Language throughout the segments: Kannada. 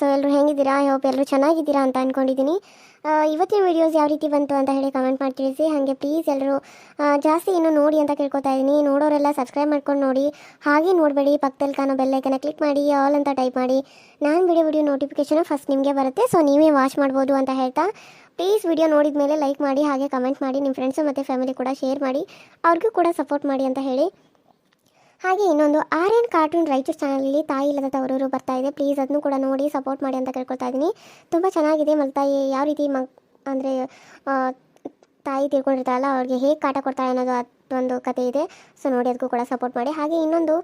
ಸೊ ಎಲ್ಲರೂ ಹೆಂಗಿದ್ದೀರಾ? ಐ ಹೋಪ್ ಎಲ್ಲರೂ ಚೆನ್ನಾಗಿದ್ದೀರಾ ಅಂತ ಅಂದ್ಕೊಂಡಿದ್ದೀನಿ ಇವತ್ತಿನ ವೀಡಿಯೋಸ್ ಯಾವ ರೀತಿ ಬಂತು ಅಂತ ಹೇಳಿ ಕಮೆಂಟ್ ಮಾಡಿ ತಿಳಿಸಿ. ಹಾಗೆ ಪ್ಲೀಸ್ ಎಲ್ಲರೂ ಜಾಸ್ತಿ ಇನ್ನೂ ನೋಡಿ ಅಂತ ಕೇಳ್ಕೊತಾ ಇದ್ದೀನಿ. ನೋಡೋರೆಲ್ಲ ಸಬ್ಸ್ಕ್ರೈಬ್ ಮಾಡ್ಕೊಂಡು ನೋಡಿ. ಹಾಗೆ ನೋಡಬೇಡಿ, ಪಕ್ಕದಲ್ಲಿ ಕಾಣೋ ಬೆಲ್ಲೈಕನ ಕ್ಲಿಕ್ ಮಾಡಿ ಆಲ್ ಅಂತ ಟೈಪ್ ಮಾಡಿ. ನಾನು ವಿಡಿಯೋ ವಿಡಿಯೋ ನೋಟಿಫಿಕೇಷನ್ ಫಸ್ಟ್ ನಿಮಗೆ ಬರುತ್ತೆ. ಸೊ ನೀವೇ ವಾಚ್ ಮಾಡ್ಬೋದು ಅಂತ ಹೇಳ್ತಾ. ಪ್ಲೀಸ್ ವಿಡಿಯೋ ನೋಡಿದ ಮೇಲೆ ಲೈಕ್ ಮಾಡಿ, ಹಾಗೆ ಕಮೆಂಟ್ ಮಾಡಿ. ನಿಮ್ಮ ಫ್ರೆಂಡ್ಸು ಮತ್ತು ಫ್ಯಾಮಿಲಿ ಕೂಡ ಶೇರ್ ಮಾಡಿ. ಅವ್ರಿಗೂ ಕೂಡ ಸಪೋರ್ಟ್ ಮಾಡಿ ಅಂತ ಹೇಳಿ. ಹಾಗೆ ಇನ್ನೊಂದು ಆರ್ ಎನ್ ಕಾರ್ಟೂನ್ ರಾಯಚೂರು ಚಾನಲಲ್ಲಿ ತಾಯಿ ಇಲ್ಲದ ತವರೂರು ಬರ್ತಾ ಇದೆ. ಪ್ಲೀಸ್ ಅದನ್ನು ಕೂಡ ನೋಡಿ ಸಪೋರ್ಟ್ ಮಾಡಿ ಅಂತ ಕೇಳ್ಕೊಳ್ತಾ ಇದ್ದೀನಿ. ತುಂಬ ಚೆನ್ನಾಗಿದೆ ಮಲ್ತಾಯಿ ಯಾವ ರೀತಿ ಮಗ್ ಅಂದರೆ ತಾಯಿ ತಿಳ್ಕೊಂಡಿರ್ತಾರಲ್ಲ ಅವ್ರಿಗೆ ಹೇಗೆ ಕಾಟ ಕೊಡ್ತಾಳೆ ಅನ್ನೋದು ಅದೊಂದು ಕತೆ ಇದೆ. ಸೊ ನೋಡಿ ಅದಕ್ಕೂ ಕೂಡ ಸಪೋರ್ಟ್ ಮಾಡಿ. ಹಾಗೆ ಇನ್ನೊಂದು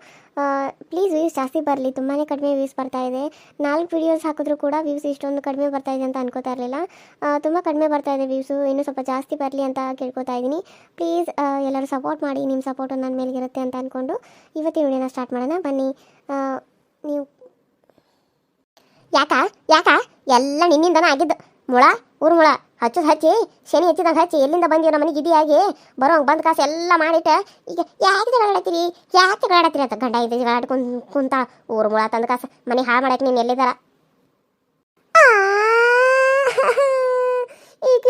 ಪ್ಲೀಸ್ ವ್ಯೂಸ್ ಜಾಸ್ತಿ ಬರಲಿ. ತುಂಬಾ ಕಡಿಮೆ ವ್ಯೂಸ್ ಬರ್ತಾ ಇದೆ. ನಾಲ್ಕು ವೀಡಿಯೋಸ್ ಹಾಕಿದ್ರು ಕೂಡ ವ್ಯೂಸ್ ಇಷ್ಟೊಂದು ಕಡಿಮೆ ಬರ್ತಾ ಇದೆ ಅಂತ ಅನ್ಕೋತಾ ಇರಲಿಲ್ಲ. ತುಂಬ ಕಡಿಮೆ ಬರ್ತಾ ಇದೆ ವ್ಯೂಸು ಇನ್ನೂ ಸ್ವಲ್ಪ ಜಾಸ್ತಿ ಬರಲಿ ಅಂತ ಕೇಳ್ಕೊತಾ ಇದ್ದೀನಿ. ಪ್ಲೀಸ್ ಎಲ್ಲರೂ ಸಪೋರ್ಟ್ ಮಾಡಿ. ನಿಮ್ಮ ಸಪೋರ್ಟು ನನ್ನ ಮೇಲೆ ಇರುತ್ತೆ ಅಂತ ಅಂದ್ಕೊಂಡು ಇವತ್ತಿನ ವಿಡಿಯೋನ ಸ್ಟಾರ್ಟ್ ಮಾಡೋಣ. ಬನ್ನಿ. ನೀವು ಯಾಕ? ಯಾಕ? ಎಲ್ಲ ನಿನ್ನಿಂದನೇ ಆಗಿದ್ದು. ಮುಳ? ಊರು ಮುಳ? ಹಚ್ಚೋದು ಹಚ್ಚಿ, ಶನಿ ಹಚ್ಚಿದಾಗ ಹಚ್ಚಿ, ಎಲ್ಲಿಂದ ಬಂದಿವ ನಮ್ಮ ಮನೆಗೆ ಇದಿಯಾಗಿ, ಬರೋಂಗೆ ಬಂದ ಕಾಸು ಎಲ್ಲ ಮಾಡಿಟ್ಟ, ಈಗ ಯಾಕೆ ಜಗಳಾಡತ್ತೀರಿ ಯಾಕೆ ಜಗಳಾಡತ್ತೀರಿ ಅಂತ ಗಂಡ ಇದೆ ಗಾಡ್ ಕುಂತ ಊರು ಮುಳ ತಂದ ಕಾಸು, ಮನೆ ಹಾಳು ಮಾಡಕ್ಕೆ ನೀನು ಎಲ್ಲಿದ್ದಾರ ಈಗ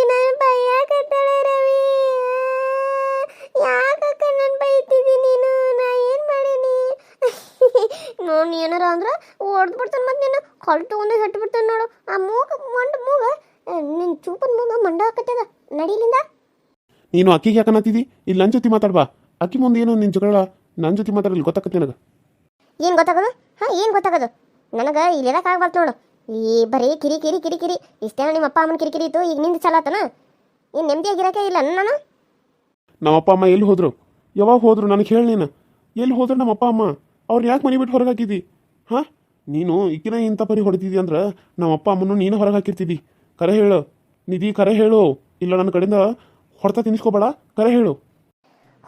ರವಿ. ನಾನು ನೀನು? ನಾ ಏನು ಮಾಡೀನಿ? ನೋ ಏನಾರ ಅಂದ್ರೆ ಓಡ್ದು ಬಿಡ್ತಾನೆ ಮತ್ತೆ ನೀನು ಒಂದು ಹೆಟ್ಟು ಬಿಡ್ತಾನೆ ನೋಡು. ಆ ಮೂಗ ಮಂಡ ಮೂಗ ನಿನ್ನ ಚೂಪನ ಮುಂದೆ ಮಂಡ ಹಾಕತ್ತದ ನಡಿಲಿಂದ? ನೀನು ಅಕ್ಕಿಗೆ ಯಾಕನ್ನತ್ತಿದಿ ಇಲ್ಲಿ ನನ್ನ ಜೊತೆ ಮಾತಾಡ್ಬಾ. ಅಕ್ಕಿ ಮುಂದೆ ಏನು ನಿನ್ನ ಜಗಳ? ನನ್ನ ಜೊತೆ ಮಾತಾಡಲಿ ಗೊತ್ತಾಕತ್ತೆ ನನಗೆ. ಏನು ಗೊತ್ತಾಗೋದು? ಹಾಂ ಏನು ಗೊತ್ತಾಗೋದು? ನನಗೆ ಇಲ್ಲಿರಕ್ಕೆ ಆಗ್ಬಾರ್ದು ನೋಡು. ಈ ಬರೀ ಕಿರಿ ಕಿರಿ ಕಿರಿ ಕಿರಿ. ಇಷ್ಟೇನ ನಿಮ್ಮ ಅಪ್ಪ ಅಮ್ಮನ ಕಿರಿಕಿರಿ ಇತ್ತು ಈಗ ನಿಂದ ಚಲಾತನ. ಏನು ನೆಮ್ಮದಿಯಾಗಿರಕ್ಕೆ ಇಲ್ಲ ನಾನು? ನಮ್ಮ ಅಪ್ಪ ಅಮ್ಮ ಎಲ್ಲಿ ಹೋದ್ರು? ಯಾವಾಗ ಹೋದ್ರು? ನನಗೆ ಹೇಳಿ ನೀನು. ಎಲ್ಲಿ ಹೋದ್ರು ನಮ್ಮ ಅಪ್ಪ ಅಮ್ಮ? ಅವ್ರು ಯಾಕೆ ಮನೆ ಬಿಟ್ಟು ಹೊರಗೆ ಹಾಕಿದ್ದಿ ಹಾಂ? ನೀನು ಇಕ್ಕಿನ ಇಂಥ ಪರಿ ಹೊಡೆದಿದ್ದಿ ಅಂದ್ರೆ ನಮ್ಮ ಅಪ್ಪ ಅಮ್ಮನೂ ನೀನು ಹೊರಗೆ ಹಾಕಿರ್ತಿದ್ದಿ ಕರೆ ಹೇಳು. ನಿಧಿ ಕರೆ ಹೇಳು. ಇಲ್ಲ ನನ್ನ ಕಡೆಯಿಂದ ಹೊಡ್ತ ತಿನ್ನಿಸ್ಕೋಬೇಡ. ಕರೆ ಹೇಳು.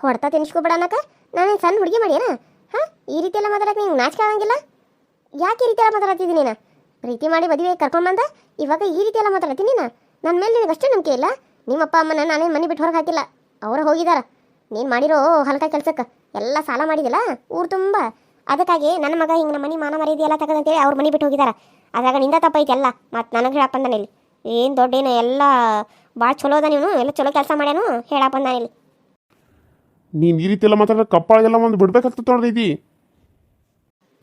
ಹೊಡ್ತಾ ತಿನ್ಸ್ಕೊಬೇಡ ಅನ್ನಕ ನಾನೇನು ಸಣ್ಣ ಹುಡುಗಿ ಮಾಡ್ಯಾನ? ಹಾಂ? ಈ ರೀತಿ ಎಲ್ಲ ಮಾತಾಡಕ್ಕೆ ನಿಂಗೆ ನಾಚಿಕೆ ಆಗಂಗಿಲ್ಲ? ಯಾಕೆ ಈ ರೀತಿ ಎಲ್ಲ ಮಾತಾಡತ್ತಿದ್ದೀನಿ ನೀನು? ಪ್ರೀತಿ ಮಾಡಿ ಮದುವೆ ಕರ್ಕೊಂಬಂದ ಇವಾಗ ಈ ರೀತಿ ಎಲ್ಲ ಮಾತಾಡತ್ತೀನಿ ನೀನು? ನನ್ನ ಮೇಲೆ ನಿನಗೆ ಅಷ್ಟೇ ನಂಬಿಕೆ ಇಲ್ಲ? ನಿಮ್ಮ ಅಪ್ಪ, ಅಮ್ಮನ ನಾನೇನು ಮನೆ ಬಿಟ್ಟು ಹೊರಗೆ ಹಾಕಿಲ್ಲ. ಅವರು ಹೋಗಿದಾರ. ನೀನು ಮಾಡಿರೋ ಹಲ್ಕ ಕೆಲ್ಸಕ್ಕೆ ಎಲ್ಲ ಸಾಲ ಮಾಡಿದಿಲ್ಲ? ಊರು ತುಂಬ. ಅದಕ್ಕಾಗಿ ನನ್ನ ಮಗ ಹಿಂಗೆ ನಮ್ಮ ಮನೆ ಮಾನ ಮರ್ಯಾದೆ ಎಲ್ಲ ತಗದಂತೇಳಿ ಅವ್ರ ಮನೆ ಬಿಟ್ಟು ಹೋಗಿದಾರ. ಅದಾಗ ನಿಂದ ತಪ್ಪೈತಿ ಎಲ್ಲ. ಮತ್ತು ನನಗೆ ಹೇಳಪ್ಪ ಬಂದಾನೆ ಇಲ್ಲಿ. ಏನು ದೊಡ್ಡ ಏನು ಎಲ್ಲ ಭಾಳ ಚಲೋ ಅದ ನೀನು? ಎಲ್ಲ ಚಲೋ ಕೆಲಸ ಮಾಡ್ಯಾನು? ಹೇಳಪ್ಪ ಬಂದಾನೆ ಇಲ್ಲಿ. ನೀನು ಈ ರೀತಿ ಎಲ್ಲ ಮಾತಾಡಿದ್ರೆ ಕಪ್ಪಾಳೆಲ್ಲ ಒಂದು ಬಿಡ್ಬೇಕಾಗ್ತದೆ ನೋಡ್ದೈತಿ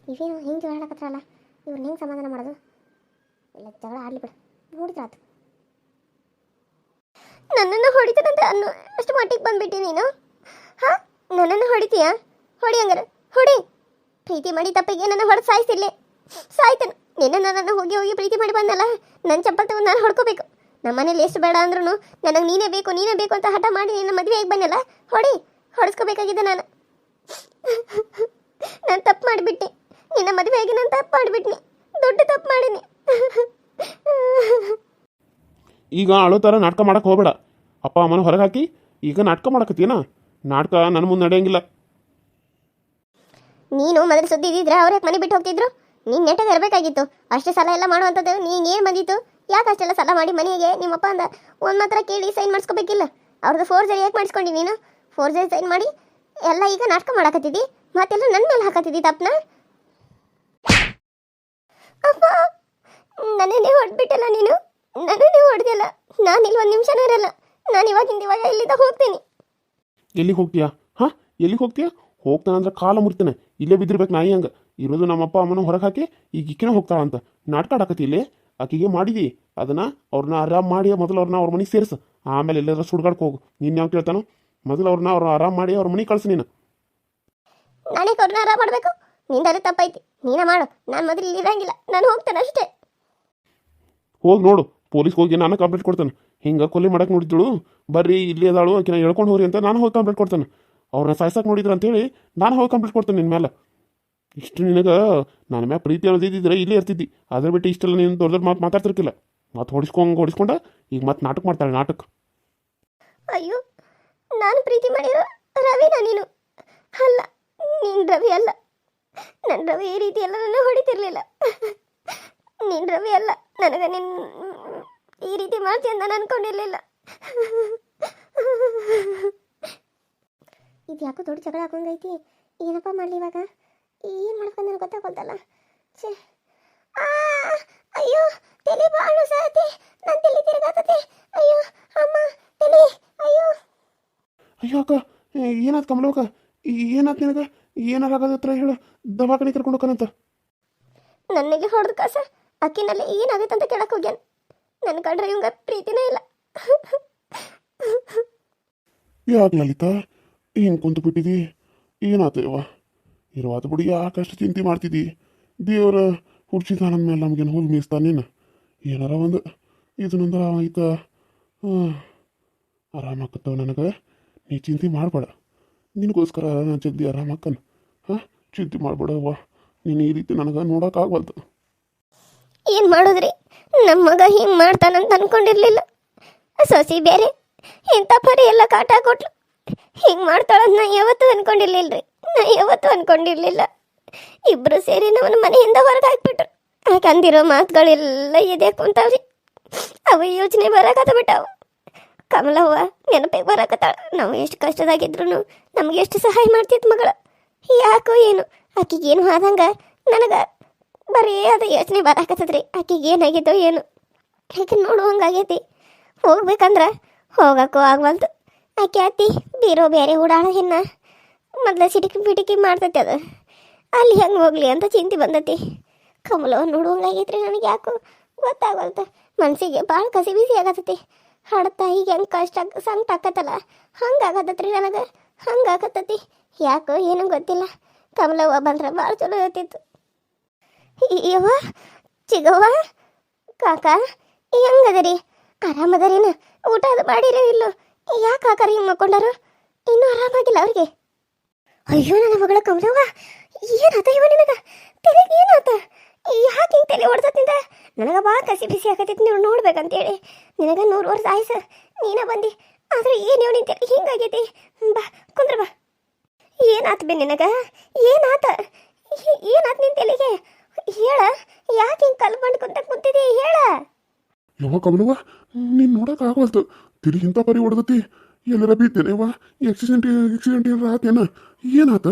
ಇವೇನು ಹಿಂಗೆ ಆಡಕತ್ತಾರಲ್ಲ ಇವ್ರನ್ನ ಹೆಂಗೆ ಸಮಾಧಾನ ಮಾಡೋದು? ಎಲ್ಲ ಜಗಳ ಆಡ್ಲಿ ಬಿಡು. ನೋಡಿದ್ರಾತು ನನ್ನನ್ನು ಹೊಡಿತಾನಂತ ಅನ್ನು ಅಷ್ಟು ಮಟ್ಟಿಗೆ ಬಂದ್ಬಿಟ್ಟಿ ನೀನು? ಹಾಂ? ನನ್ನನ್ನು ಹೊಡಿತೀಯಾ? ಹೊಡಿ ಹಂಗಾರೆ. ಹೊಡಿ. ಪ್ರೀತಿ ಮಾಡಿ ತಪ್ಪಿಗೆ ನನ್ನ ಹೊಡೆದು ಸಾಯಿಸಿಲ್ಲ ಸಾಯ್ತಾನೆ. ನಿನ್ನ ನನ್ನನ್ನು ಹೋಗಿ ಹೋಗಿ ಪ್ರೀತಿ ಮಾಡಿ ಬಂದಲ್ಲ ನನ್ನ ಚಪ್ಪಲ್ ತಗೊಂಡು ನಾನು ಹೊಡ್ಕೋಬೇಕು. ನಮ್ಮ ಮನೇಲಿ ಎಷ್ಟು ಬೇಡ ಅಂದ್ರೂ ನನಗೆ ನೀನೇ ಬೇಕು ನೀನೇ ಬೇಕು ಅಂತ ಹಠ ಮಾಡಿ ನಿನ್ನ ಮದುವೆಯಾಗಿ ಬಂದಲ್ಲ ಹೊಡಿ ಹೊಡೆಸ್ಕೋಬೇಕಾಗಿದೆ ನಾನು. ನಾನು ತಪ್ಪು ಮಾಡಿಬಿಟ್ಟೆ ನಿನ್ನ ಮದುವೆಯಾಗಿ ನಾನು ತಪ್ಪು ಮಾಡಿಬಿಟ್ನಿ. ದೊಡ್ಡ ತಪ್ಪು ಮಾಡೀನಿ. ಈಗ ಅಳೋ ಥರ ನಾಟಕ ಮಾಡಕ್ಕೆ ಹೋಗಬೇಡ. ಅಪ್ಪ ಅಮ್ಮನ ಹೊರಗೆ ಹಾಕಿ ಈಗ ನಾಟಕ ಮಾಡಕತ್ತೀನ ನಾಟಕ ನನ್ನ ಮುಂದೆ ನಡೆಯಂಗಿಲ್ಲ. ನೀನು ಮೊದಲು ಸುದ್ದಿ ಇದ್ದಿದ್ರೆ ಅವ್ರ ಮನೆ ಬಿಟ್ಟು ಹೋಗ್ತಿದ್ರು? ನೀನು ನೆಟ್ಟಗೆ ಇರಬೇಕಾಗಿತ್ತು ಅಷ್ಟೇ ಸಲ ಎಲ್ಲ ಮಾಡುವಂಥದ್ದು ನೀನು ಏನು ಬಂದಿತ್ತು? ಯಾಕೆ ಅಷ್ಟೆಲ್ಲ ಸಲ ಮಾಡಿ ಮನೆಗೆ? ನಿಮ್ಮಪ್ಪ ಅಂದ, ಒಂದು ಮಾತ್ರ ಕೇಳಿ ಸೈನ್ ಮಾಡಿಸ್ಕೋಬೇಕಿಲ್ಲ. ಅವ್ರದ್ದು ಫೋರ್ ಜರಿ ಯಾಕೆ ಮಾಡಿಸ್ಕೊಂಡಿ ನೀನು? ಫೋರ್ ಜರಿ ಸೈನ್ ಮಾಡಿ ಎಲ್ಲ ಈಗ ನಾಟಕ ಮಾಡಾಕತ್ತಿದ್ದಿ? ಮತ್ತೆಲ್ಲ ನನ್ನ ಮೇಲೆ ಹಾಕತ್ತಿದ್ದಿ ತಪ್ಪನ? ಅಪ್ಪ ನನ್ನೇ ಹೊಡೆದ್ಬಿಟ್ಟಲ್ಲ ನೀನು? ನನ್ನೇ ಹೊಡೆದಿಲ್ಲ ನಾನು ಇಲ್ಲಿ ಒಂದು ನಿಮಿಷನೂ ಇರಲ್ಲ. ನಾನು ಇವಾಗಿಂದ ಇವಾಗ ಇಲ್ಲಿಂದ ಹೋಗ್ತೀನಿ. ಎಲ್ಲಿಗೆ ಹೋಗ್ತೀಯಾ? ಹಾ? ಎಲ್ಲಿಗೆ ಹೋಗ್ತೀಯಾ? ಹೋಗ್ತಾನಂದ್ರೆ ಕಾಲ ಮುರಿತಾನೆ. ಇಲ್ಲೇ ಬಿದ್ದಿರ್ಬೇಕು ನಾಯಿ ಹಂಗೆ. ಇರೋದು ನಮ್ಮ ಅಪ್ಪ ಅಮ್ಮನ ಹೊರಗೆ ಹಾಕಿ ಈಗ ಇಕ್ಕಿನ ಹೋಗ್ತಾಳಂತ. ನಾಟಕ ಆಡಕತ್ತಿ ಇಲ್ಲಿ. ಆಕಿಗೆ ಮಾಡಿದಿ. ಅದನ್ನ ಅವ್ರನ್ನ ಆರಾಮ್ ಮಾಡಿ ಮೊದಲು ಅವ್ರನ್ನ ಅವ್ರ ಮನೆಗೆ ಸೇರಿಸು. ಆಮೇಲೆ ಎಲ್ಲಾದ್ರೂ ಸುಡ್ಗಾಡ್ಕ ಹೋಗು. ನೀನು ಯಾವ ಕೇಳ್ತಾನೋ? ಮೊದಲು ಅವ್ರನ್ನ ಅವ್ರ ಆರಾಮ್ ಮಾಡಿ ಅವ್ರ ಮನೆಗೆ ಕಳ್ಸು ನೀನು. ನಾನೇ ಅವ್ರನ್ನ ಆರಾಮ ಮಾಡಬೇಕು. ತಪ್ಪೈತಿ. ನೀನ ಮಾಡು. ನಾನು ಮೊದಲು ಇಲ್ಲಿ ಇರಂಗಿಲ್ಲ. ನಾನು ಹೋಗ್ತೇನೆ ಅಷ್ಟೇ. ಹೋಗಿ ನೋಡು. ಪೊಲೀಸ್ ಹೋಗಿ ನಾನು ಕಂಪ್ಲೇಂಟ್ ಕೊಡ್ತೇನೆ. ಹಿಂಗೆ ಕೊಲೆ ಮಾಡಕ್ಕೆ ನೋಡಿದ್ದಳು. ಬರ್ರಿ ಇಲ್ಲಿ ಅದಾಳು. ಆಕಿನ ಹೇಳ್ಕೊಂಡು ಹೋಗ್ರಿ ಅಂತ ನಾನು ಹೋಗಿ ಕಂಪ್ಲೇಂಟ್ ಕೊಡ್ತಾನೆ. ಅವ್ರನ್ನ ಸಾಯ್ಸಕ್ಕೆ ನೋಡಿದ್ರು ಅಂತೇಳಿ ನಾನು ಹೋಗಿ ಕಂಪ್ಲೇಂಟ್ ಕೊಡ್ತೇನೆ ನಿನ್ನ ಮೇಲೆ ಇಷ್ಟು ನಿನಗೆ ನನ್ನ ಮ್ಯಾಗ ಪ್ರೀತಿ ಅನ್ನೋದಿದ್ದಿದ್ರೆ ಇಲ್ಲೇ ಇರ್ತಿದ್ದಿ. ಅದ್ರ ಬಿಟ್ಟು ಇಷ್ಟೆಲ್ಲ ನೀನು ದೊಡ್ಡ ದೊಡ್ಡ ಮಾತು ಮಾತಾಡ್ತಿರ್ಕಿಲ್ಲ. ಮತ್ತೆ ಹೊಡಿಸ್ಕೊಂಡ್ ಹೊಡಿಸ್ಕೊಂಡ ಈಗ ಮತ್ತೆ ನಾಟಕ ಮಾಡ್ತಾಳೆ ನಾಟಕ. ಅಯ್ಯೋ, ನಾನು ಪ್ರೀತಿ ಮಾಡಿರೋ ರವಿನ ನೀನು? ಅಲ್ಲ, ನೀನು ರವಿ ಅಲ್ಲ. ನನ್ನ ರವಿ ಈ ರೀತಿ ಎಲ್ಲ ನನ್ನ ಹೊಡಿತಿರ್ಲಿಲ್ಲ. ನೀನು ರವಿ ಅಲ್ಲ. ನನಗೆ ನಿನ್ನ ಈ ರೀತಿ ಮಾಡ್ತೀಯ ಅಂತ ನಾನು ಅನ್ಕೊಂಡಿರಲಿಲ್ಲ. ಇದು ಯಾಕೋ ದೊಡ್ಡ ಜಗಳ ಹಾಕೊಂಡೈತಿ ಏನಪ್ಪ ಮಾಡಲಿ ಇವಾಗ? ಏನು ಮಾಡ್ಕೊಂಡು ನನಗೆ ಛೇ. ತಲೆ ಬಾಳು ಸಾತಿ ನನ್ನ ತಲೆ ತಿರುಗಾತತೆ ಅಯ್ಯೋ ಅಮ್ಮ ತಲೆ. ಅಯ್ಯೋ. ಅಯ್ಯೋ ಅಕ್ಕ ಏನಾತ್ ಕಮಲಕ್ಕ ಏನಾಯ್ತು ನಿನಗ? ಏನಾರ ಆಗದತ್ರ ಹೇಳು. ದವಾಖಾನೆ ಕರ್ಕೊಂಡು ಹೋಗನಂತ ನನಗೆ ಹೊಡೆದ ಕಾಸ. ಅಕ್ಕಿನಲ್ಲಿ ಏನಾಗುತ್ತೆ ಅಂತ ಕೇಳಕ್ ಹೋಗ್ಯಾನ. ನನ್ನ ಕಂಡ್ರೆ ಇವಂಗ ಪ್ರೀತಿನೇ ಇಲ್ಲ. ಯಾಕೆ ಲಲಿತಾ? ಏನು ಕುಂತು ಬಿಟ್ಟಿದಿ ಏನಾತೇವ ಇರುವಾತ ಬಿಡಿ ಚಿಂತೆ ಮಾಡ್ತಿದ್ದಿ ದೇವರ ಹುಡ್ಸಿದ ಮೇಲೆ ನಮಗೇನು ಹುಲ್ ಮೀಸ್ತಾನೇನು ಏನಾರ ಒಂದು. ಇದನ್ನೊಂದು ಆಯ್ತ. ಆರಾಮಾಕತ್ತವ ನನಗೆ. ನೀ ಚಿಂತೆ ಮಾಡಬೇಡ. ನಿನಗೋಸ್ಕರ ನಾನು ಜಲ್ದಿ ಆರಾಮಾಕನ್. ಹಾಂ, ಚಿಂತೆ ಮಾಡಬೇಡವ್ವ ನೀನು ಈ ರೀತಿ ನನಗೆ ನೋಡೋಕ್ಕಾಗವಲ್ದು ಏನು ಮಾಡಿದ್ರಿ? ನಮ್ಮ ಮಗ ಹಿಂಗೆ ಮಾಡ್ತಾನಂತ ಅನ್ಕೊಂಡಿರ್ಲಿಲ್ಲ. ಸೊಸಿ ಬೇರೆ ಇಂಥ ಪರಿ ಎಲ್ಲ ಕಾಟ ಕೊಟ್ಲು. ಹಿಂಗೆ ಮಾಡ್ತಾಳಂತ ನಾ ಯಾವತ್ತೂ ಅನ್ಕೊಂಡಿರ್ಲಿಲ್ರಿ. ನಾ ಯಾವತ್ತೂ ಅನ್ಕೊಂಡಿರ್ಲಿಲ್ಲ. ಇಬ್ರು ಸೇರಿ ನಮ್ಮ ಮನೆಯಿಂದ ಹೊರಗೆ ಹಾಕ್ಬಿಟ್ರು ಅಂದಿರೋ ಮಾತುಗಳೆಲ್ಲ ಎದೆ ಕುಂತಾವ್ರಿ ಅವು ಯೋಚನೆ ಬರಕತ್ತ ಬಿಟ್ಟಾವ ಕಮಲವ್ವ ನೆನಪಿಗೆ ಬರಕತ್ತಾಳ. ನಾವು ಎಷ್ಟು ಕಷ್ಟದಾಗಿದ್ರು ನಮ್ಗೆ ಎಷ್ಟು ಸಹಾಯ ಮಾಡ್ತಿತ್ತು ಮಗಳ. ಯಾಕೋ ಏನು. ಆಕಿಗೆ ಏನು ಆದಂಗ? ನನಗೆ ಬರೀ ಅದು ಯೋಚನೆ ಬರಕತ್ತದ್ರಿ. ಆಕಿಗೆ ಏನಾಗಿದ್ದೋ ಏನು. ಆಕೆ ನೋಡುವಂಗಾಗೈತಿ ಹೋಗ್ಬೇಕಂದ್ರ ಹೋಗಕ್ಕೂ ಆಗ್ವಲ್ದು. ಆಕೆ ಅತ್ತಿ, ಬೀರೋ ಬೇರೆ ಓಡಾಡ ಹೆಣ್ಣ. ಮೊದ್ಲ ಸಿಟಿಕಿ ಪಿಟಿಕಿ ಮಾಡ್ತೈತಿ ಅದು. ಅಲ್ಲಿ ಹೆಂಗೆ ಹೋಗ್ಲಿ ಅಂತ ಚಿಂತೆ ಬಂದತಿ. ಕಮಲ ನೋಡುವಂಗಾಗೈತ್ರಿ ನನಗೆ ಯಾಕೋ ಗೊತ್ತಾಗಲ್ತ ಮನಸ್ಸಿಗೆ ಭಾಳ ಕಸಿ ಬಿಸಿ ಆಗತ್ತತಿ ಹಾಡತ್ತಾ ಈಗ ಹೆಂಗೆ ಕಷ್ಟ ಸಂಕಟ ಆಕತ್ತಲ್ಲ. ಹಂಗೆ ಆಗತ್ತತ್ರಿ ನನಗೆ. ಹಂಗೆ ಆಗತ್ತತಿ ಯಾಕೋ ಏನೂ ಗೊತ್ತಿಲ್ಲ. ಕಮಲವ್ವ ಬಂದ್ರೆ ಭಾಳ ಚಲೋ ಇರ್ತಿತ್ತು. ಯವ್ವ ಚಿಗವ್ವ ಕಾಕ ಹೆಂಗದರಿ ಆರಾಮದರಿನ ಊಟ ಅದು ಮಾಡಿರೋ ಇಲ್ಲೋ? ಯಾಕೆ ಕಾಕರ ಹಿಂಗೆ ಮಕ್ಕೊಂಡಾರು? ಇನ್ನೂ ಆರಾಮಾಗಿಲ್ಲ ಅವ್ರಿಗೆ? ಅಯ್ಯೋ, ನನ್ನ ಮಗಳ ಕಮಲವ್ವ ಏನಾತ ಇವ ನಿನಗ? ತಲೆಗೆ ಏನಾತ? ಯಾಕೆ ಹಿಂಗೆ ತಲೆ ಹೊಡ್ದತ್ತಿಂದ ನನಗೆ ಭಾಳ ಕಸಿ ಬಿಸಿ ಆಗತ್ತೈತಿ ನೀವು ನೋಡ್ಬೇಕಂತೇಳಿ. ನಿನಗೆ ನೂರು ವರ್ಷ ಆಯ್ಸ, ನೀನ ಬಂದಿ. ಆದ್ರೆ ಏನು ಇವ್ ನಿಂತ ಹಿಂಗಾಗೈತಿ ಬಾ, ಕುಂದ್ರ ಬಾ. ಏನಾತ ಬಿ ನಿನಗ? ಏನಾತ? ಏನಾತ ನಿನ್ ತಲೆಗೆ? ಹೇಳ, ಯಾಕೆ ಹಿಂಗೆ ಕಲ್ಕೊಂಡು ಕುಂತ ಕುಂತಿದಿ? ಹೇಳ. ಯಾವ ಕಮಲವ್ವ ನೀನು ನೋಡೋಕ್ಕಾಗವಲ್ತು ತಿರುಗಿ ಇಂಥ ಪರಿ ಹೊಡೆದತಿ ಎಲ್ಲರ ಬೀತೇನೆವ್ವ ಆಕ್ಸಿಡೆಂಟ್ ಆಕ್ಸಿಡೆಂಟ್ ಏನಾರ ಆತೇನ ಏನಾತ?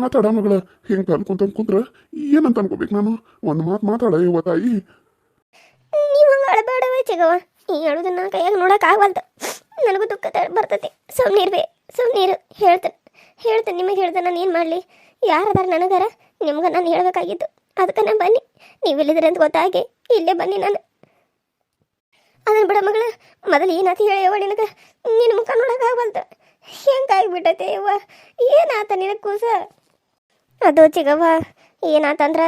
ಮಾತಾಡ ಮಗಳ. ಹೆಂಗೆ ಅನ್ಕೊಂತ ಕುಂತ್ರ? ಏನಂತ ಅನ್ಕೋಬೇಕು ನಾನು? ಒಂದು ಮಾತು ಮಾತಾಡ ಯವ್ವ ತಾಯಿ ನೀವು ಹಂಗೆ ಅಳಬೇಡವೇ ಚಿಗವ ಈ ಹೇಳೋದನ್ನ ನನ್ನ ಕೈಯಾಗ ನೋಡಕ್ ಆಗವಲ್ತು ನನಗೂ ದುಃಖ ಬರ್ತೈತಿ. ನೀರ್ ಹೇಳ್ತೇನೆ ಹೇಳ್ತೇನೆ ನಿಮಗೆ ಹೇಳ್ದೆ ನಾನು ಏನು ಮಾಡಲಿ? ಯಾರದಾರ ನನಗಾರ? ನಿಮ್ಗೆ ನಾನು ಹೇಳ್ಬೇಕಾಗಿತ್ತು ಅದಕ್ಕೆ ನಾನು ಬನ್ನಿ. ನೀವು ಎಲ್ಲಿದ್ದೀರ ಅಂತ ಗೊತ್ತಾಗಿ, ಇಲ್ಲೇ ಬನ್ನಿ ನಾನು. ಅದನ್ನ ಬಿಡ ಮಗಳ ಮೊದಲು ಏನಾತ ಹೇಳ್ಯವ ನಿನಗೆ. ನಿನ್ನ ಮುಖ ನೋಡಕ್ ಆಗವಲ್ತು ಹೆಂಗಾಗ್ಬಿಟ್ಟೈತೆ ಯವ್ವ ಏನಾತ ನಿನಗೆ ಕೂಸ? ಅದು ಚಿಗವ್ವ ಏನಾತಂದ್ರ?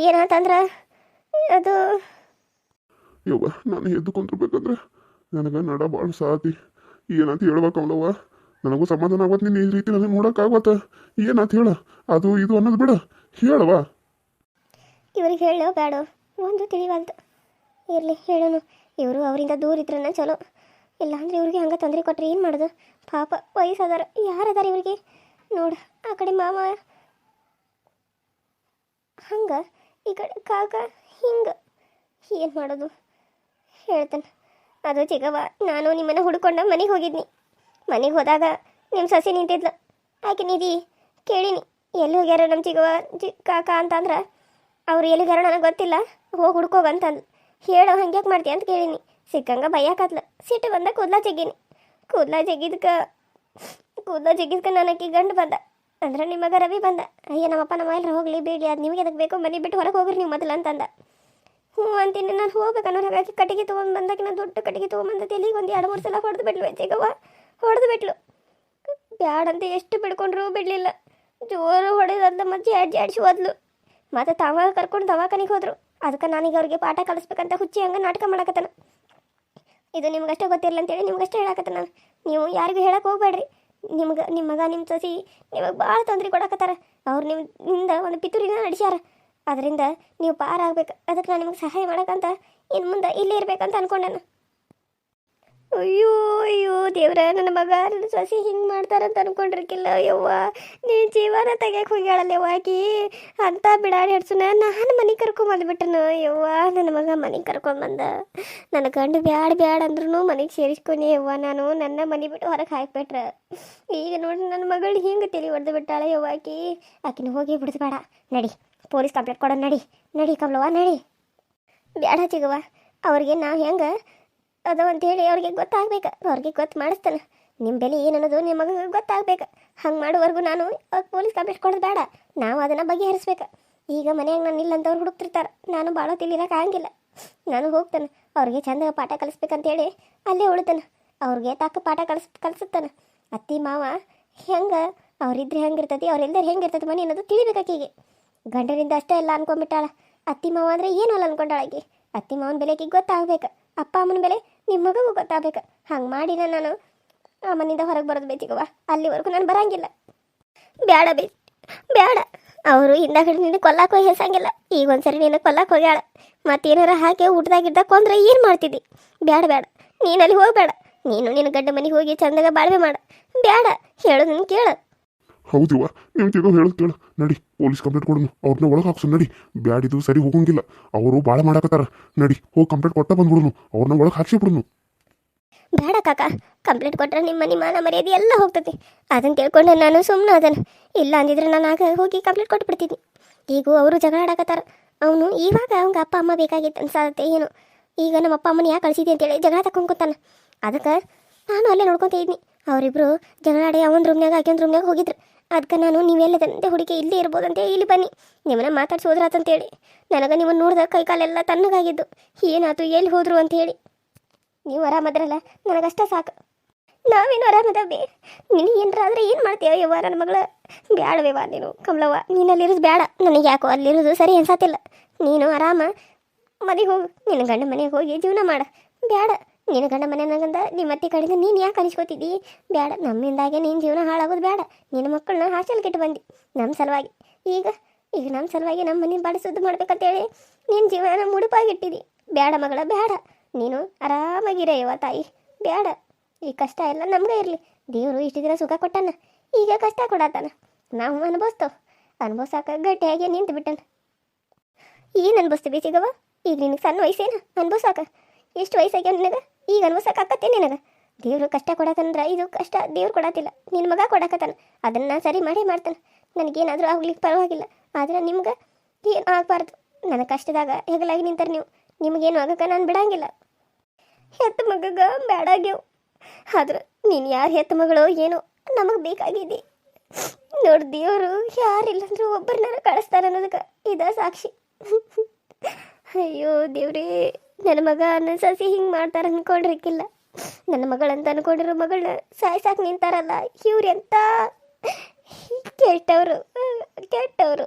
ಏನಾತಂದ್ರ? ಅದು ಯವ್ವ ನಾನು ಎದ್ದು ಕುಂತಿರ್ಬೇಕಂದ್ರೆ ನನಗೆ ನಡ ಭಾಳ ಸಾತಿ. ಏನಂತ ಹೇಳ್ಬೇಕವಲ್ಲವ್ವ ನನಗೂ ಸಮಾಧಾನ ಆಗತ್ತೆ ನೀನು ಈ ರೀತಿ ನನಗೆ ನೋಡೋಕ್ಕಾಗತ್ತ ಏನಂತ ಹೇಳ? ಅದು ಇದು ಅನ್ನೋದು ಬಿಡ. ಹೇಳವ ಇವ್ರಿಗೆ ಹೇಳೋ ಬೇಡ ಒಂದು ತಿಳಿವಲ್ತು. ಇರಲಿ ಹೇಳೋನು. ಇವರು ಅವರಿಂದ ದೂರ ಇದ್ರನ್ನ ಚಲೋ. ಇಲ್ಲಾಂದ್ರೆ ಇವ್ರಿಗೆ ಹಂಗೆ ತೊಂದರೆ ಕೊಟ್ರೆ ಏನು ಮಾಡೋದು? ಪಾಪ ವಯಸ್ಸಾದಾರ ಯಾರದಾರ ಇವ್ರಿಗೆ? ನೋಡು, ಆ ಕಡೆ ಮಾವ. ಹಂಗೆ ಈ ಕಡೆ ಕಾಕ, ಹಿಂಗೆ. ಏನು ಮಾಡೋದು? ಹೇಳ್ತಾನೆ. ಅದು ಚಿಗವ ನಾನು ನಿಮ್ಮನ್ನು ಹುಡ್ಕೊಂಡ ಮನೆಗೆ ಹೋಗಿದ್ನಿ. ಮನೆಗೆ ಹೋದಾಗ ನಿಮ್ಮ ಸಸಿ ನಿಂತಿದ್ಲು. ಆಕೆ ನಿಧಿ, ಕೇಳಿನಿ. ಎಲ್ಲಿ ಹೋಗ್ಯಾರ ನಮ್ಮ ಚಿಗವ ಜಿ, ಕಾಕ ಅಂತಂದ್ರೆ. ಅವ್ರು ಎಲ್ಲಿಗಾರ ನನಗೆ ಗೊತ್ತಿಲ್ಲ. ಹೋಗಿ ಹುಡ್ಕೋಗಂತಂದು ಹೇಳೋ ಹಂಗ್ಯಾಕೆ ಮಾಡ್ತೀಯ ಅಂತ ಕೇಳೀನಿ. ಸಿಕ್ಕಂಗ ಬೈಯಾಕತ್ಲ. ಸಿಟ್ಟು ಬಂದ ಕೂದಲ ಜಗ್ಗೀನಿ. ಕೂದ್ಲ ಜಗ್ಗಿದ್ಕ, ಕೂದಲ ಜಗ್ಗಿದ್ಕ ನನಗೆ ಗಂಡು ಬಂದ. ಅಂದ್ರೆ ನಿಮಗ ರವಿ ಬಂದ. ಅಯ್ಯ ನಮ್ಮಪ್ಪ ನಮ್ಮ ಎಲ್ಲರ ಹೋಗ್ಲಿ ಬೇಡಿ ಅದು ನಿಮಗೆ ಅದಕ್ಕೆ ಬೇಕು? ಮನೆ ಬಿಟ್ಟು ಹೊರಗೆ ಹೋಗ್ರಿ ನೀವು ಮೊದಲು ಅಂತಂದ. ಹ್ಞೂ ಅಂತೀನಿ, ನಾನು ಹೋಗ್ಬೇಕನ್ನೋ ಹಾಗಾಗಿ ಕಟ್ಟಿಗೆ ತೊಗೊಂಡು ನಾನು ದೊಡ್ಡ ಕಟ್ಟಿಗೆ ತೊಗೊಂಬಂದ ತಲೆಗೆ ಒಂದು ಎರಡು ಮೂರು ಸಲ ಹೊಡೆದು ಬಿಟ್ಲು ಜಗವ ಹೊಡೆದು ಬಿಟ್ಲು. ಬ್ಯಾಡಂತ ಎಷ್ಟು ಬಿಡ್ಕೊಂಡ್ರೂ ಬಿಡಲಿಲ್ಲ. ಜೋರು ಹೊಡೆದಂತ ಮತ್ತೆ ಜಾಡ್ಸಿ ಜಾಡ್ಸಿ ಹೋದ್ಲು. ಮತ್ತೆ ತಾವ ಕರ್ಕೊಂಡು ದವಾಖಾನಿಗೆ ಹೋದ್ರು. ಅದಕ್ಕೆ ನಾನೀಗ ಅವ್ರಿಗೆ ಪಾಠ ಕಲಿಸ್ಬೇಕಂತ ಹುಚ್ಚಿ ಹಂಗೆ ನಾಟಕ ಮಾಡಕತ್ತಾನ. ಇದು ನಿಮ್ಗಷ್ಟೇ ಗೊತ್ತಿರಲ್ಲ ಅಂತೇಳಿ ನಿಮ್ಗಷ್ಟೇ ಹೇಳಕತ್ತಾನ ನೀವು ಯಾರಿಗೂ ಹೇಳಕ್ಕೆ ಹೋಗ್ಬೇಡ್ರಿ. ನಿಮ್ಗೆ ನಿಮ್ಮ ಮಗ ನಿಮ್ಮ ಸಸಿ ನಿಮಗೆ ಭಾಳ ತೊಂದರೆ ಕೊಡಕತ್ತಾರ. ಅವ್ರು ನಿಮ್ಮಿಂದ ಒಂದು ಪಿತೂರಿನ ನಡೆಸ್ಯಾರ. ಅದರಿಂದ ನೀವು ಪಾರಾಗಬೇಕು. ಅದಕ್ಕೆ ನಾನು ನಿಮಗೆ ಸಹಾಯ ಮಾಡಕ್ಕಂತ ಇನ್ನು ಮುಂದೆ ಇಲ್ಲೇ ಇರಬೇಕಂತ ಅನ್ಕೊಂಡೇನು ಅಯ್ಯೋ ಅಯ್ಯೋ, ದೇವ್ರ, ನನ್ನ ಮಗ, ನನ್ನ ಸೊಸಿ ಹಿಂಗೆ ಮಾಡ್ತಾರಂತ ಅನ್ಕೊಂಡಿರ್ಕಿಲ್ಲ ಅಯ್ಯವ್ವ ನೀನು ಜೀವನ ತೆಗಿಯಕ್ಕೆ ಹೋಗ್ಯಾಳಲ್ಲ ಆಕಿ. ಅಂತ ಬಿಡಾಡಿ ಹಿಡ್ಸುನ, ನಾನು ಮನೆಗೆ ಕರ್ಕೊಂಬಂದ್ಬಿಟ್ಟನು ಅಯ್ಯವ್ವ ನನ್ನ ಮಗ ಮನೆಗೆ ಕರ್ಕೊಂಬಂದ ನನ್ನ ಗಂಡು ಬ್ಯಾಡ ಬ್ಯಾಡ ಅಂದ್ರೂ ಮನೆಗೆ ಸೇರಿಸ್ಕೊನಿ ಯವ್ವ ನಾನು. ನನ್ನ ಮನೆ ಬಿಟ್ಟು ಹೊರಗೆ ಹಾಕ್ಬಿಟ್ರೆ ಈಗ ನೋಡಿ ನನ್ನ ಮಗಳು ಹಿಂಗೆ ತಿಳಿ ಹೊಡೆದು ಬಿಟ್ಟಾಳೆ ಯವ್ವ ಆಕಿ. ಆಕಿನ ಹೋಗಿ ಬಿಡಿಸ್ಬೇಡ. ನಡಿ, ಪೊಲೀಸ್ ಕಂಪ್ಲೇಂಟ್ ಕೊಡೋಣ ನಡಿ. ನಡಿ ಕಮಲವ್ವ, ನಡಿ. ಬ್ಯಾಡ ಚಿಗವ್ವ. ಅವ್ರಿಗೆ ನಾವು ಹೆಂಗೆ ಅದು ಅಂತೇಳಿ ಅವ್ರಿಗೆ ಗೊತ್ತಾಗ್ಬೇಕು. ಅವ್ರಿಗೆ ಗೊತ್ತು ಮಾಡಿಸ್ತಾನೆ. ನಿಮ್ಮ ಬೆಲೆ ಏನನ್ನೋದು ನಿಮ್ಮ ಮಗಗೆ ಗೊತ್ತಾಗ್ಬೇಕು. ಹಂಗೆ ಮಾಡೋವರೆಗೂ ನಾನು ಅವ್ರು ಪೊಲೀಸ್ ಕಂಪ್ಲೇಂಟ್ ಕೊಡೋದು ಬೇಡ. ನಾವು ಅದನ್ನು ಬಗೆಹರಿಸ್ಬೇಕು. ಈಗ ಮನೆಯಾಗ ನಾನು ಇಲ್ಲ ಅಂತವ್ರು ಹುಡುಕ್ತಿರ್ತಾರೆ. ನಾನು ಭಾಳ ತಿಳಿರಕ್ಕೆ ಆಗಂಗಿಲ್ಲ. ನಾನು ಹೋಗ್ತಾನೆ. ಅವ್ರಿಗೆ ಚಂದ ಪಾಠ ಕಲಿಸ್ಬೇಕಂತೇಳಿ ಅಲ್ಲೇ ಉಳಿತಾನೆ. ಅವ್ರಿಗೆ ತಕ್ಕ ಪಾಠ ಕಲಿಸ್, ಕಲಿಸುತ್ತಾನೆ. ಅತ್ತಿ, ಮಾವ ಹೆಂಗೆ ಅವ್ರಿದ್ರೆ ಹೆಂಗಿರ್ತತಿ ಅವ್ರೆಲ್ಲರೂ ಹೆಂಗಿರ್ತದೆ ಮನೆ ಅನ್ನೋದು ತಿಳಿಬೇಕಾಕಿಗೆ ಗಂಡನಿಂದ ಅಷ್ಟೇ ಎಲ್ಲ ಅನ್ಕೊಂಡ್ಬಿಟ್ಟಾಳ. ಅತ್ತಿ, ಮಾವ ಅಂದರೆ ಏನು ಅಲ್ಲ ಅನ್ಕೊಂಡಾಳಾಕಿ ಅತ್ತಿ, ಮಾವನ ಬೆಲೆ ಆಕಿಗೆ ಗೊತ್ತಾಗ್ಬೇಕು. ಅಪ್ಪ, ಅಮ್ಮನ ಬೆಲೆ ನಿಮ್ಮ ಮಗಗೂ ಗೊತ್ತಾಗ್ಬೇಕು. ಹಂಗೆ ಮಾಡಿನ ನಾನು. ಆ ಮನೆಯಿಂದ ಹೊರಗೆ ಬರೋದು ಬೇತಿಗವ ಅಲ್ಲಿವರೆಗೂ ನಾನು ಬರಂಗಿಲ್ಲ. ಬೇಡ ಬೇ ಬ್ಯಾಡ. ಅವರು ಹಿಂದಾಗಡೆ ಕೊಲ್ಲಕ್ಕೆ ಹೋಗಿ ಹೆಸಂಗಿಲ್ಲ. ಈಗ ಒಂದ್ಸರಿ ನೀನು ಕೊಲ್ಲಕ್ಕೆ ಹೋಗ್ಯಾಳ. ಮತ್ತೇನಾರ ಹಾಕಿ ಊಟದಾಗಿದ್ದ ಕೊಂದ್ರೆ ಏನು ಮಾಡ್ತಿದ್ದಿ? ಬೇಡ ನೀನು ಅಲ್ಲಿ ಹೋಗ್ಬೇಡ. ನೀನು ನಿನ್ನ ಗಡ್ಡ ಮನೆಗೆ ಹೋಗಿ ಚಂದಾಗ ಬಾಳ್ವೆ ಮಾಡ. ಬೇಡ ಹೇಳು ನನ್ ಕೇಳು. ಹೌದಿವ ನೀವು ತಿಗೋ ಹೇಳೋದು ಕೇಳು. ನಡಿ, ಪೊಲೀಸ್ ಕಂಪ್ಲೇಂಟ್ ಕೊಡೋನು. ಅವ್ರನ್ನ ಒಳಗೆ ಹಾಕ್ಸು, ನಡಿ. ಬ್ಯಾಡಿದು ಸರಿ ಹೋಗಂಗಿಲ್ಲ. ಅವರು ಭಾಳ ಮಾಡಾಕತ್ತಾರ. ನಡಿ, ಹೋಗಿ ಕಂಪ್ಲೇಂಟ್ ಕೊಟ್ಟ ಬಂದ್ಬಿಡುನು. ಅವ್ರನ್ನ ಒಳಗೆ ಹಾಕ್ಸಿ ಬಿಡುನು. ಬೇಡ ಕಾಕ. ಕಂಪ್ಲೇಂಟ್ ಕೊಟ್ಟರೆ ನಿಮ್ಮ ಮನೆ ಮಾನ ಮರ್ಯಾದೆ ಎಲ್ಲ ಹೋಗ್ತದೆ. ಅದನ್ನು ತಿಳ್ಕೊಂಡೆ ನಾನು ಸುಮ್ಮನೆ ಅದನ್ನು ಇಲ್ಲ ಅಂದಿದ್ರೆ ನಾನು ಆಗ ಹೋಗಿ ಕಂಪ್ಲೇಂಟ್ ಕೊಟ್ಬಿಡ್ತೀನಿ. ಈಗ ಅವರು ಜಗಳ ಆಡಕತ್ತಾರ. ಅವನು ಇವಾಗ ಅವಂಗ ಅಪ್ಪ, ಅಮ್ಮ ಬೇಕಾಗಿತ್ತು ಅನ್ಸತ್ತೆ ಏನು. ಈಗ ನಮ್ಮ ಅಪ್ಪ, ಅಮ್ಮನ ಯಾಕೆ ಕಳಿಸಿದೆ ಅಂತೇಳಿ ಜಗಳ ತಕೊಂಡ್ಕೊತಾನೆ ಅದಕ್ಕೆ ನಾನು ಅಲ್ಲೇ ನೋಡ್ಕೊತ ಇದ್ನಿ. ಅವರಿಬ್ರು ಜಗಳ ಆಡಿ ಅವನ ರೂಮ್ನಾಗ ಆಕೆ ರೂಮ್ನಾಗ ಹೋಗಿದ್ರು. ಅದಕ್ಕೆ ನಾನು ನೀವೆಲ್ಲದಂತೆ ಹುಡುಗಿ ಇಲ್ಲೇ ಇರ್ಬೋದಂತೆ ಇಲ್ಲಿ ಬನ್ನಿ. ನಿಮ್ಮನ್ನ ಮಾತಾಡ್ಸಿ ಹೋದ್ರಾತಂತೇಳಿ. ನನಗೆ ನಿಮ್ಮನ್ನು ನೋಡಿದ ಕೈಕಾಲೆಲ್ಲ ತಣ್ಣಗಾಗಿದ್ದು. ಏನಾಯ್ತು ಎಲ್ಲಿ ಹೋದ್ರು ಅಂತ ಹೇಳಿ ನೀವು ಆರಾಮದ್ರಲ್ಲ ನನಗಷ್ಟೇ ಸಾಕು. ನಾವೇನು ಆರಾಮದವ್ವಿ ನೀನು ಏನರ ಆದರೆ ಏನು ಮಾಡ್ತೀಯ ಯವ್ವ ನನ್ನ ಮಗಳ? ಬ್ಯಾಡವೇವ ನೀನು, ಕಮಲವ್ವ. ನೀನು ಅಲ್ಲಿರೋದು ಬೇಡ ನನಗೆ ಯಾಕೋ ಅಲ್ಲಿರೋದು ಸರಿ ಅನ್ಸಾತಿಲ್ಲ. ನೀನು ಆರಾಮ? ಮನೆಗೆ ಹೋಗು. ನಿನ್ನ ಗಂಡ ಮನೆಗೆ ಹೋಗಿ ಜೀವನ ಮಾಡ. ಬೇಡ ನಿನ್ನ ಗಂಡ ಮನೆಯಾಗಂದ ನಿಮ್ಮ ಅತ್ತೆ ಕಡೆಯಿಂದ ನೀನು ಯಾಕೆ ಅನಿಸ್ಕೋತಿದ್ದಿ? ಬೇಡ ನಮ್ಮಿಂದಾಗೆ ನಿನ್ನ ಜೀವನ ಹಾಳಾಗೋದು ಬೇಡ ನಿನ್ನ ಮಕ್ಕಳನ್ನ ಹಾಸ್ಟೆಲ್ ಇಟ್ಟು ಬಂದು ನಮ್ಮ ಸಲುವಾಗಿ. ಈಗ ಈಗ ನಮ್ಮ ಸಲುವಾಗಿ ನಮ್ಮ ಮನೆ ಬಾಡಿ ಮಾಡ್ಬೇಕಂತೇಳಿ ನಿನ್ನ ಜೀವನ ಮುಡುಪಾಗಿಟ್ಟಿದಿ. ಬೇಡ ಮಗಳ ಬೇಡ ನೀನು ಆರಾಮಾಗಿರೆಯವ ತಾಯಿ ಬೇಡ ಈ ಕಷ್ಟ ಎಲ್ಲ ನಮ್ಗೆ ಇರಲಿ. ದೇವರು ಇಷ್ಟು ದಿನ ಸುಖ ಕೊಟ್ಟಾನ, ಈಗ ಕಷ್ಟ ಕೊಡತ್ತಾನ ನಾವು ಅನುಭವಿಸ್ತೇವೆ ಅನುಭವಿಸಾಕ ಗಟ್ಟಿಯಾಗಿ ನಿಂತು ಬಿಟ್ಟನ. ಏನು ಅನ್ಭವಿಸ್ತೀವಿ ಸಿಗವ ಈಗ ನಿನಗೆ ಸಣ್ಣ ವಯಸ್ಸೇನ? ಅನ್ಭವಿಸಾಕ? ಎಷ್ಟು ವಯಸ್ಸಾಗ್ಯಾವ ನಿನಗೆ? ಈಗ ಅನ್ಭವಿಸಾಕ ಆಕತ್ತೆ ನಿನಗೆ. ದೇವರು ಕಷ್ಟ ಕೊಡಕಂದ್ರೆ ಇದು ಕಷ್ಟ ದೇವ್ರು ಕೊಡತ್ತಿಲ್ಲ. ನಿನ್ನ ಮಗ ಕೊಡಕತ್ತಾನ. ಅದನ್ನು ಸರಿ ಮಾಡಿ ಮಾಡ್ತಾನೆ. ನನಗೇನಾದರೂ ಆಗ್ಲಿಕ್ಕೆ ಪರವಾಗಿಲ್ಲ. ಆದರೆ ನಿಮ್ಗೆ ಏನು ಆಗಬಾರ್ದು? ನನ್ನ ಕಷ್ಟದಾಗ ಹೆಗಲಾಗಿ ನಿಂತಾರೆ ನೀವು. ನಿಮಗೇನು ಆಗಕ್ಕೆ ನಾನು ಬಿಡಂಗಿಲ್ಲ. ಹೆತ್ತ ಮಗಗ ಬೇಡಾಗ್ಯವು ಆದ್ರೆ ನೀನು ಯಾರು ಹೆತ್ತ ಮಗಳು ಏನು ನಮಗೆ ಬೇಕಾಗಿದೆ. ನೋಡಿ ದೇವರು ಯಾರಿಲ್ಲಂದ್ರೂ ಒಬ್ಬರನ್ನ ಕಳಿಸ್ತಾರೆ ಅನ್ನೋದಕ್ಕೆ ಇದ ಸಾಕ್ಷಿ. ಅಯ್ಯೋ ದೇವ್ರೇ. ನನ್ನ ಮಗ ನನ್ನ ಸಸಿ ಹಿಂಗೆ ಮಾಡ್ತಾರೆ ಅನ್ಕೊಂಡಿರಕ್ಕಿಲ್ಲ ನನ್ನ ಮಗಳಂತ ಅನ್ಕೊಂಡಿರೋ ಮಗಳನ್ನ ಸಾಯ್ಸಾಕ್ ನಿಂತಾರಲ್ಲ, ಇವ್ರು ಎಂತ? ಕೆಟ್ಟವರು ಕೆಟ್ಟವರು